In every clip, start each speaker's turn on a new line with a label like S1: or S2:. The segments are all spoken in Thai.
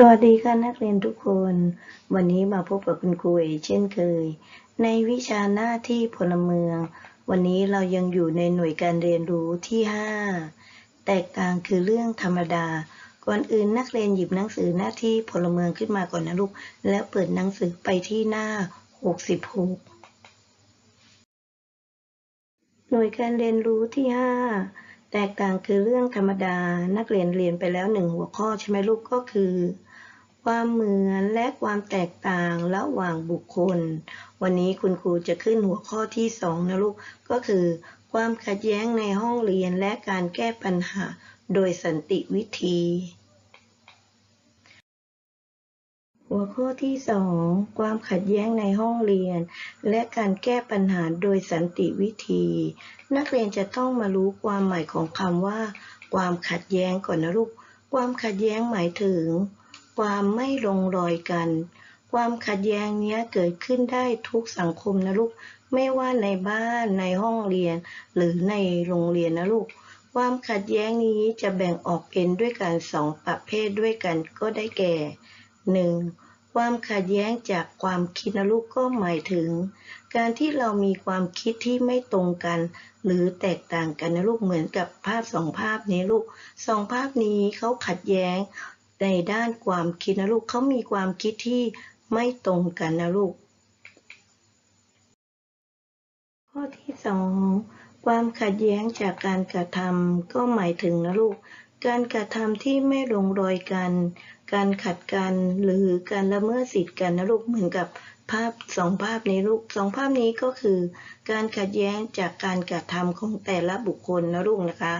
S1: สวัสดีค่ะนักเรียนทุกคน วันนี้มาพบกับคุณครูเอกเช่นเคย ในวิชาหน้าที่พลเมือง วันนี้เรายังอยู่ในหน่วยการเรียนรู้ที่ 5 แตกต่างคือเรื่องธรรมดา ก่อนอื่นนักเรียนหยิบหนังสือหน้าที่พลเมืองขึ้นมาก่อนนะลูก แล้วเปิดหนังสือไปที่หน้า 66 หน่วยการเรียนรู้ที่ 5 แตกต่างคือเรื่องธรรมดา นักเรียนเรียนไปแล้วหนึ่งหัวข้อใช่ไหมลูกก็คือ ความเหมือนและความแตกต่างระหว่างบุคคล วันนี้คุณครูจะขึ้นหัวข้อที่สองนะลูก ก็คือ ความขัดแย้งในห้องเรียนและการแก้ปัญหาโดยสันติวิธี หัวข้อที่สองความขัดแย้งในห้องเรียน และการแก้ปัญหาโดยสันติวิธี นักเรียนจะต้องมารู้ความหมายของคำว่า ความขัดแย้งก่อนนะลูก ความขัดแย้งหมายถึง ความไม่ลงรอยกัน ความขัดแย้งเนี้ยเกิดขึ้นได้ทุกสังคมนะลูก ไม่ว่าในบ้านในห้องเรียน หรือในโรงเรียนนะลูก ความขัดแย้งนี้จะแบ่งออกเป็นด้วยกันสองประเภทด้วยกันก็ได้แก่ 1. ความขัดแย้งจากความคิดนะลูกก็หมายถึง การที่เรามีความคิดที่ไม่ตรงกัน หรือแตกต่างกันนะลูกเหมือนกับภาพสองภาพนี้ลูกสองภาพนี้เขาขัดแย้ง ในด้านความคิดนะลูกเขามีความคิดที่ไม่ตรงกันนะลูก ข้อที่สองความขัดแย้งจากการกระทำก็หมายถึงนะลูก การกระทำที่ไม่ลงรอยกัน การขัดกันหรือการละเมิดสิทธิ์กันนะลูกเหมือนกับภาพสองภาพนี้ลูกสองภาพนี้ก็คือ การขัดแย้งจากการกระทำของแต่ละบุคคลนะลูกนะคะ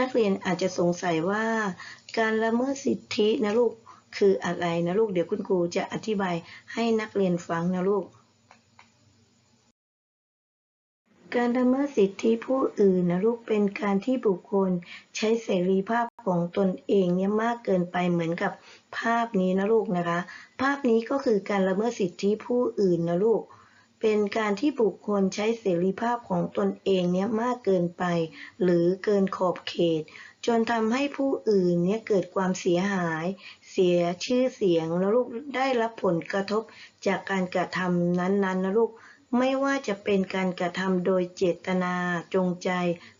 S1: นักเรียนอาจจะสงสัยว่า การละเมิดสิทธินะลูกคืออะไรนะลูกเดี๋ยวคุณครูจะอธิบายให้นักเรียนฟังนะลูก การละเมิดสิทธิผู้อื่นนะลูกเป็นการที่บุคคลใช้เสรีภาพของตนเองเนี่ยมากเกินไปเหมือนกับภาพนี้นะลูกนะคะ ภาพนี้ก็คือการละเมิดสิทธิผู้อื่นนะลูก เป็นการที่บุคคลใช้เสรีภาพของตนเองเนี่ยมากเกินไป หรือเกินขอบเขต จนทำให้ผู้อื่นเนี่ยเกิดความเสียหาย เสียชื่อเสียงแล้วลูกได้รับผลกระทบจากการกระทำนั้นๆนะลูกไม่ว่าจะเป็นการกระทำโดยเจตนา จงใจ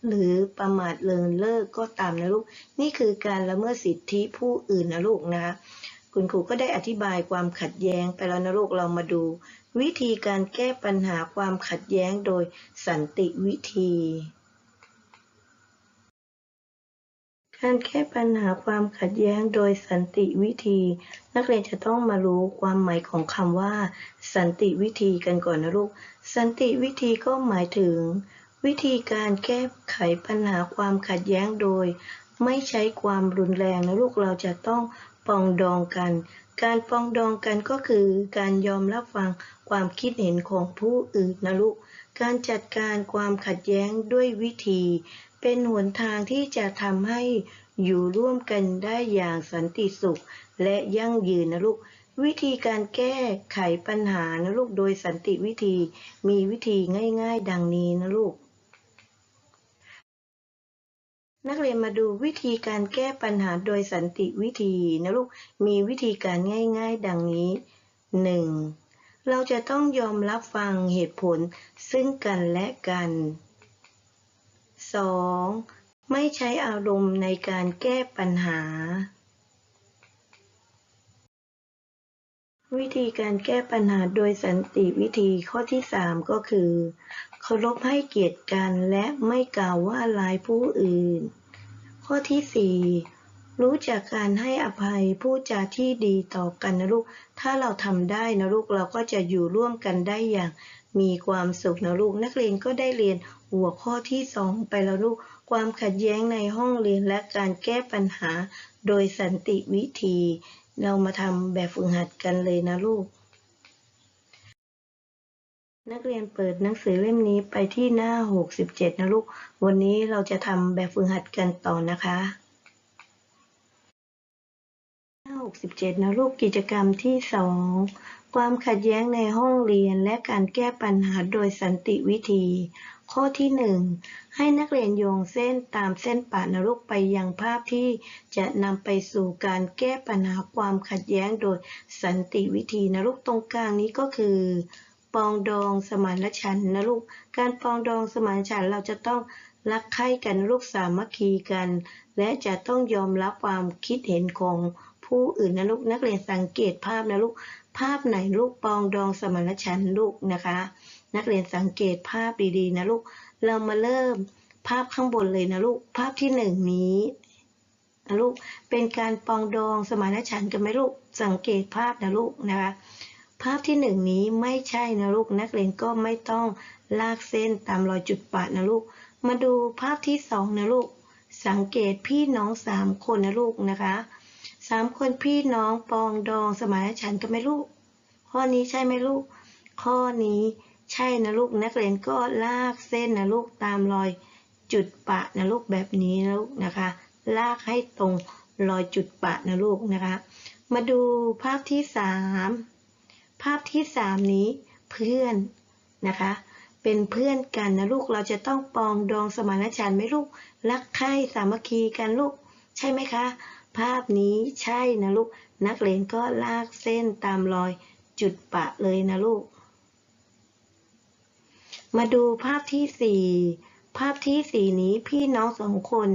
S1: หรือประมาทเลินเล่อก็ตามนะลูก นี่คือการละเมิดสิทธิผู้อื่นนะลูกนะคะคุณครูก็ได้อธิบายความขัดแย้งไปแล้วนะลูกเรามาดู วิธีการแก้ปัญหาความขัดแย้งโดยสันติวิธี การแก้ปัญหาความขัดแย้งโดยสันติวิธี นักเรียนจะต้องมารู้ความหมายของคำว่า สันติวิธีกันก่อนนะลูก สันติวิธีก็หมายถึง วิธีการแก้ไขปัญหาความขัดแย้งโดย ไม่ใช้ความรุนแรงนะลูกเราจะต้องปองดองกัน การปองดองกันก็คือการยอมรับฟังความคิดเห็นของผู้อื่นนะลูก การจัดการความขัดแย้งด้วยวิธี เป็นหนทางที่จะทำให้อยู่ร่วมกันได้อย่างสันติสุข และยั่งยืนนะลูก วิธีการแก้ไขปัญหานะลูกโดยสันติวิธี มีวิธีง่าย ๆ ดังนี้นะลูก นักเรียนมาดูวิธีการแก้ปัญหาโดยสันติวิธีนะลูก มีวิธีการง่าย ๆ ดังนี้ 1. เราจะต้องยอมรับฟังเหตุผลซึ่งกันและกัน 2. ไม่ใช้อารมณ์ในการแก้ปัญหา วิธีการแก้ปัญหาโดยสันติวิธีข้อที่ 3 ก็คือ เคารพให้เกียรติกันและไม่กล่าวว่าร้ายผู้อื่น ข้อที่4รู้จักการให้อภัยพูดจาที่ดีต่อกันนะลูก ถ้าเราทำได้นะลูกเราก็จะอยู่ร่วมกันได้อย่างมีความสุขนะลูก นักเรียนก็ได้เรียนหัวข้อที่2ไปแล้วลูก ความขัดแย้งในห้องเรียนและการแก้ปัญหาโดยสันติวิธี เรามาทำแบบฝึกหัดกันเลยนะลูก นักเรียนเปิดหนังสือเล่มนี้ไปที่หน้า 67 นะลูก วันนี้เราจะทำแบบฝึกหัดกันต่อนะคะ หน้า 67 นะลูกกิจกรรมที่ 2 ความขัดแย้งในห้องเรียนและการแก้ปัญหาโดยสันติวิธี ข้อที่หนึ่งให้นักเรียนโยงเส้นตามเส้นปะนรกไปยังภาพที่จะนำไปสู่การแก้ปัญหาความขัดแย้งโดยสันติวิธีนรกตรงกลางนี้ก็คือ ปองดองสมานฉันนะลูก การปองดองสมานฉันเราจะต้องรักใคร่กันลูกสามัคคีกัน และจะต้องยอมรับความคิดเห็นของผู้อื่นนะลูกนักเรียนสังเกตภาพนะลูกภาพไหนลูกปองดองสมานฉันลูกนะคะ นักเรียนสังเกตภาพดีๆนะลูกเรามาเริ่มภาพข้างบนเลยนะลูกภาพที่หนึ่งนี้นะลูกเป็นการปองดองสมานฉันกันไหมลูกสังเกตภาพนะลูกนะคะ ภาพที่หนึ่งนี้ไม่ใช่นะลูกนักเรียนก็ไม่ต้องลากเส้นตามรอยจุดปะนะลูก มาดูภาพที่สองนะลูก สังเกตพี่น้องสามคนนะลูกนะคะสามคนพี่น้องปองดองสมานฉันท์กันไหมลูก ข้อนี้ใช่ไหมลูก ข้อนี้ใช่นะลูกนักเรียนก็ลากเส้นนะลูกตามรอยจุดปะนะลูกแบบนี้นะลูกนะคะ ลากให้ตรงรอยจุดปะนะลูกนะคะ มาดูภาพที่สาม ภาพที่สามนี้เพื่อนนะคะ เป็นเพื่อนกันนะลูกเราจะต้องปองดองสมานฉันท์ไหมลูกรักใคร่สามัคคีกันลูกใช่ไหมคะ ภาพนี้ใช่นะลูกนักเรียนก็ลากเส้นตามรอยจุดปะเลยนะลูก มาดูภาพที่สี่ภาพที่สี่นี้พี่น้องสองคน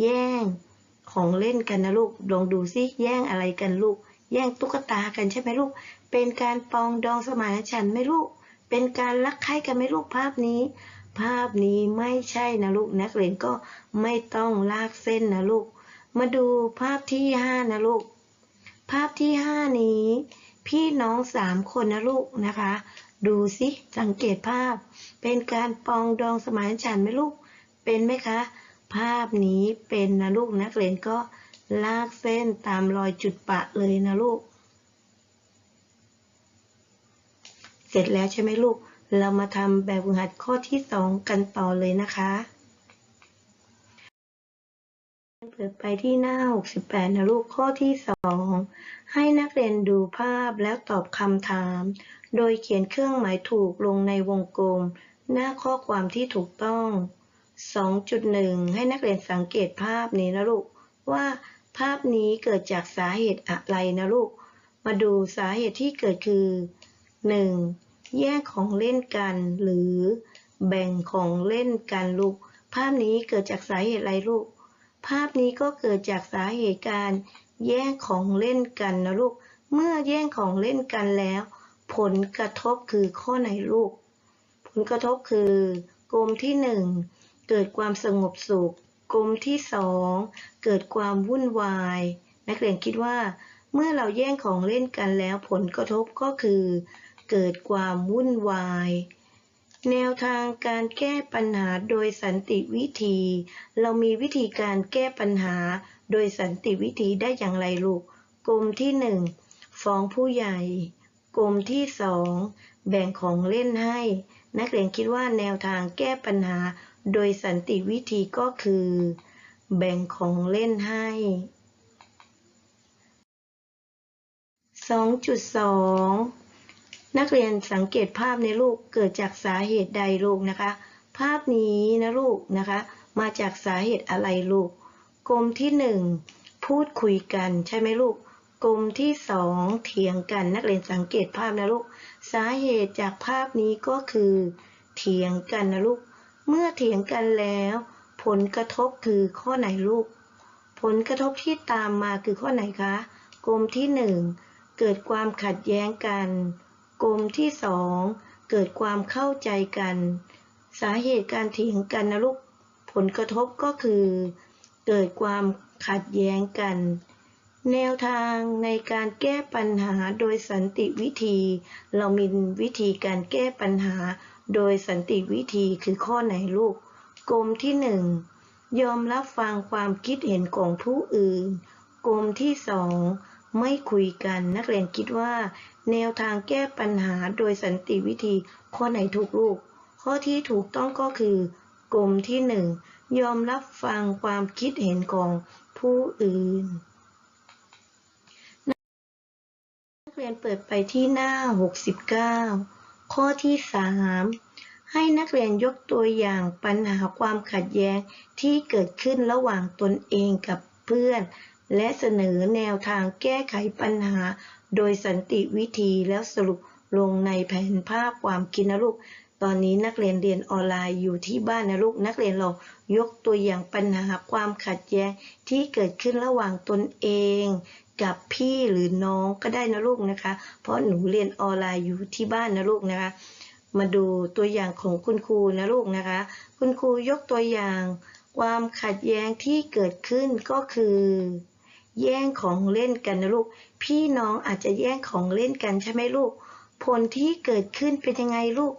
S1: แย่งของเล่นกันนะลูกลองดูซิแย่งอะไรกันลูก แย่งตุ๊กตากันใช่ไหมลูก เป็นการปองดองสมานฉันไหมลูก เป็นการรักใคร่กันไหมลูกภาพนี้ ภาพนี้ไม่ใช่นะลูกนักเรียนก็ไม่ต้องลากเส้นนะลูก มาดูภาพที่ห้านะลูก ภาพที่ห้านี้ พี่น้องสามคนนะลูกนะคะ ดูสิสังเกตภาพ เป็นการปองดองสมานฉันไหมลูก เป็นไหมคะ ภาพนี้เป็นนะลูกนักเรียนก็ลากเส้นตามรอยจุดปะเลยนะลูก เสร็จแล้วใช่ไหมลูก เรามาทำแบบฝึกหัดข้อที่สองกันต่อเลยนะคะเปิดไปที่หน้า 68 นะลูก ข้อที่ 2 ให้นักเรียนดูภาพแล้วตอบคำถาม โดยเขียนเครื่องหมายถูกลงในวงกลม หน้าข้อความที่ถูกต้อง 2.1 ให้นักเรียนสังเกตภาพนี้นะลูก ว่าภาพนี้เกิดจากสาเหตุอะไรนะลูก มาดูสาเหตุที่เกิดคือ 1. แยกของเล่นกัน หรือแบ่งของเล่นกันลูก ภาพนี้เกิดจากสาเหตุอะไรลูก ภาพนี้ก็เกิดจากสาเหตุการแย่งของเล่นกันนะลูก เมื่อแย่งของเล่นกันแล้ว ผลกระทบคือข้อไหนลูก ผลกระทบคือกลุ่มที่หนึ่งเกิดความสงบสุข กลุ่มที่สองเกิดความวุ่นวาย นักเรียนคิดว่า เมื่อเราแย่งของเล่นกันแล้วผลกระทบก็คือ เกิดความวุ่นวาย แนวทางการแก้ปัญหาโดยสันติวิธี เรามีวิธีการแก้ปัญหาโดยสันติวิธีได้อย่างไรลูก กลุ่มที่หนึ่งฟ้องผู้ใหญ่ กลุ่มที่สองแบ่งของเล่นให้ นักเรียนคิดว่าแนวทางแก้ปัญหาโดยสันติวิธีก็คือ แบ่งของเล่นให้ 2.2 นักเรียนสังเกตภาพในลูกเกิดจากสาเหตุใดลูกนะคะ ภาพนี้นะลูกนะคะ มาจากสาเหตุอะไรลูก กลมที่หนึ่งพูดคุยกันใช่ไหมลูก กลมที่สองเถียงกัน นักเรียนสังเกตภาพนะลูก สาเหตุจากภาพนี้ก็คือ เถียงกันนะลูก เมื่อเถียงกันแล้ว ผลกระทบคือข้อไหนลูก ผลกระทบที่ตามมาคือข้อไหนคะ กลมที่หนึ่งเกิดความขัดแย้งกัน กลุ่มที่สองเกิดความเข้าใจกัน สาเหตุการเถียงกันนะลูกผลกระทบก็คือ เกิดความขัดแย้งกัน แนวทางในการแก้ปัญหาโดยสันติวิธี เรามีวิธีการแก้ปัญหาโดยสันติวิธีคือข้อไหนลูกกลุ่มที่หนึ่งยอมรับฟังความคิดเห็นของผู้อื่นกลุ่มที่สอง ไม่คุยกัน นักเรียนคิดว่า แนวทางแก้ปัญหาโดยสันติวิธี ข้อไหนถูกลูก ข้อที่ถูกต้องก็คือกลุ่มที่หนึ่งยอมรับฟังความคิดเห็นของผู้อื่น นักเรีรียนเปิดไปที่หน้า 69 ข้อที่ 3 ให้นักเรียนยกตัวอย่างปัญหาความขัดแย้งที่เกิดขึ้นระหว่างตนเองกับเพื่อน และเสนอแนวทางแก้ไขปัญหา โดยสันติวิธีแล้วสรุปลงในแผนภาพความคิดนะลูก ตอนนี้นักเรียนเรียนออนไลน์อยู่ที่บ้านนะลูก นักเรียนเรายกตัวอย่างปัญหาความขัดแย้งที่เกิดขึ้นระหว่างตนเองกับพี่หรือน้องก็ได้นะลูกนะคะ เพราะหนูเรียนออนไลน์อยู่ที่บ้านนะลูกนะคะ มาดูตัวอย่างของคุณครูนะลูกนะคะ คุณครูยกตัวอย่าง ความขัดแย้งที่เกิดขึ้นก็คือ แย่งของเล่นกันนะลูก พี่น้องอาจจะแย่งของเล่นกันใช่ไหมลูก ผลที่เกิดขึ้นเป็นยังไงลูก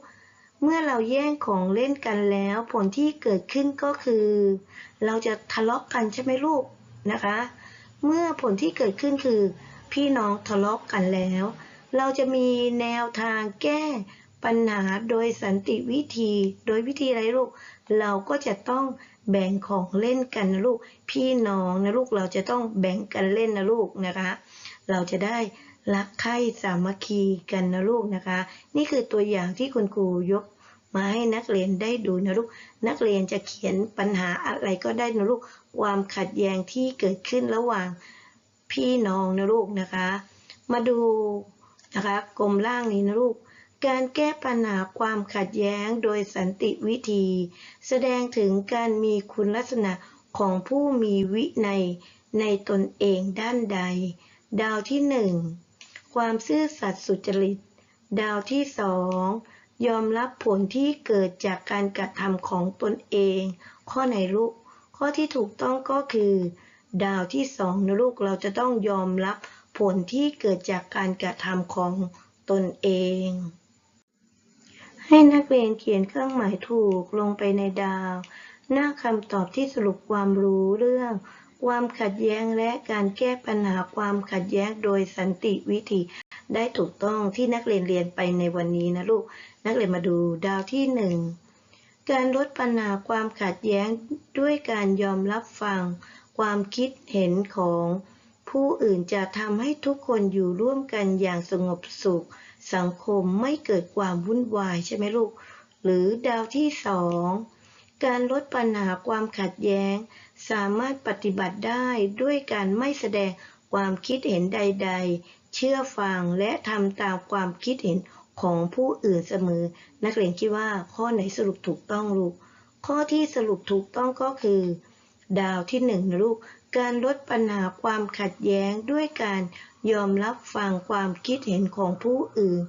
S1: เมื่อเราแย่งของเล่นกันแล้ว ผลที่เกิดขึ้นก็คือ เราจะทะเลาะกันใช่ไหมลูกนะคะ เมื่อผลที่เกิดขึ้นคือ พี่น้องทะเลาะกันแล้ว เราจะมีแนวทางแก้ปัญหาโดยสันติวิธี โดยวิธีอะไรลูก เราก็จะต้อง แบ่งของเล่นกันนะลูก พี่น้องนะลูกเราจะต้องแบ่งกันเล่นนะลูกนะคะ เราจะได้รักใคร่สามัคคีกันนะลูกนะคะ นี่คือตัวอย่างที่คุณครูยกมาให้นักเรียนได้ดูนะลูก นักเรียนจะเขียนปัญหาอะไรก็ได้นะลูก ความขัดแย้งที่เกิดขึ้นระหว่างพี่น้องนะลูกนะคะ มาดูนะคะกลมล่างนี้นะลูก การแก้ปัญหาความขัดแย้งโดยสันติวิธี แสดงถึงการมีคุณลักษณะของผู้มีวินัยในตนเองด้านใด ดาวที่หนึ่งความซื่อสัตย์สุจริต ดาวที่สองยอมรับผลที่เกิดจากการกระทำของตนเอง ข้อไหนลูก ข้อที่ถูกต้องก็คือ ดาวที่สองนะลูกเราจะต้องยอมรับผลที่เกิดจากการกระทำของตนเอง ให้นักเรียนเขียนเครื่องหมายถูกลงไปในดาว หน้าคำตอบที่สรุปความรู้เรื่อง ความขัดแย้งและการแก้ปัญหาความขัดแย้งโดยสันติวิธี ได้ถูกต้องที่นักเรียนเรียนไปในวันนี้นะลูก นักเรียนมาดูดาวที่หนึ่งการลดปัญหาความขัดแย้งด้วยการยอมรับฟัง ความคิดเห็นของ ผู้อื่นจะทำให้ทุกคนอยู่ร่วมกันอย่างสงบสุข สังคมไม่เกิดความวุ่นวายใช่ไหมลูก หรือดาวที่สองการลดปัญหาความขัดแย้ง สามารถปฏิบัติได้ด้วยการไม่แสดงความคิดเห็นใด ๆ เชื่อฟังและทำตามความคิดเห็นของผู้อื่นเสมอ นักเรียนคิดว่าข้อไหนสรุปถูกต้องลูก ข้อที่สรุปถูกต้องก็คือ ดาวที่หนึ่งลูก การลดปัญหาความขัดแย้งด้วยการ ยอมรับฟังความคิดเห็นของผู้อื่น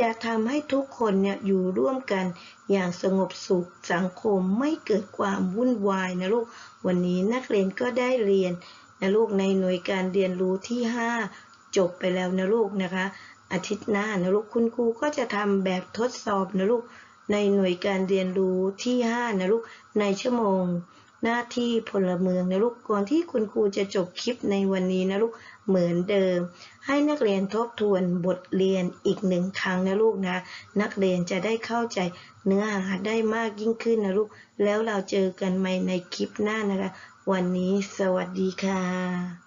S1: จะทำให้ทุกคนเนี่ยอยู่ร่วมกันอย่างสงบสุขสังคมไม่เกิดความวุ่นวายนะลูก วันนี้นักเรียนก็ได้เรียนนะลูกในหน่วยการเรียนรู้ที่ 5 จบไปแล้วนะลูกนะคะ อาทิตย์หน้านะลูกคุณครูก็จะทำแบบทดสอบนะลูกในหน่วยการเรียนรู้ที่ 5 นะลูกในชั่วโมง หน้าที่พลเมืองนะลูกก่อนที่คุณครูจะจบคลิปในวันนี้นะลูกเหมือนเดิม ให้นักเรียนทบทวนบทเรียนอีกหนึ่งครั้งนะลูกนะ นักเรียนจะได้เข้าใจเนื้อหาได้มากยิ่งขึ้นนะลูก แล้วเราเจอกันใหม่ในคลิปหน้านะคะ วันนี้สวัสดีค่ะ